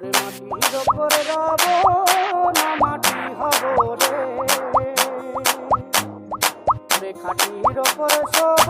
ওরে মাটির ওপরে রব না মাটি হব রে। খাটির ওপরে শোব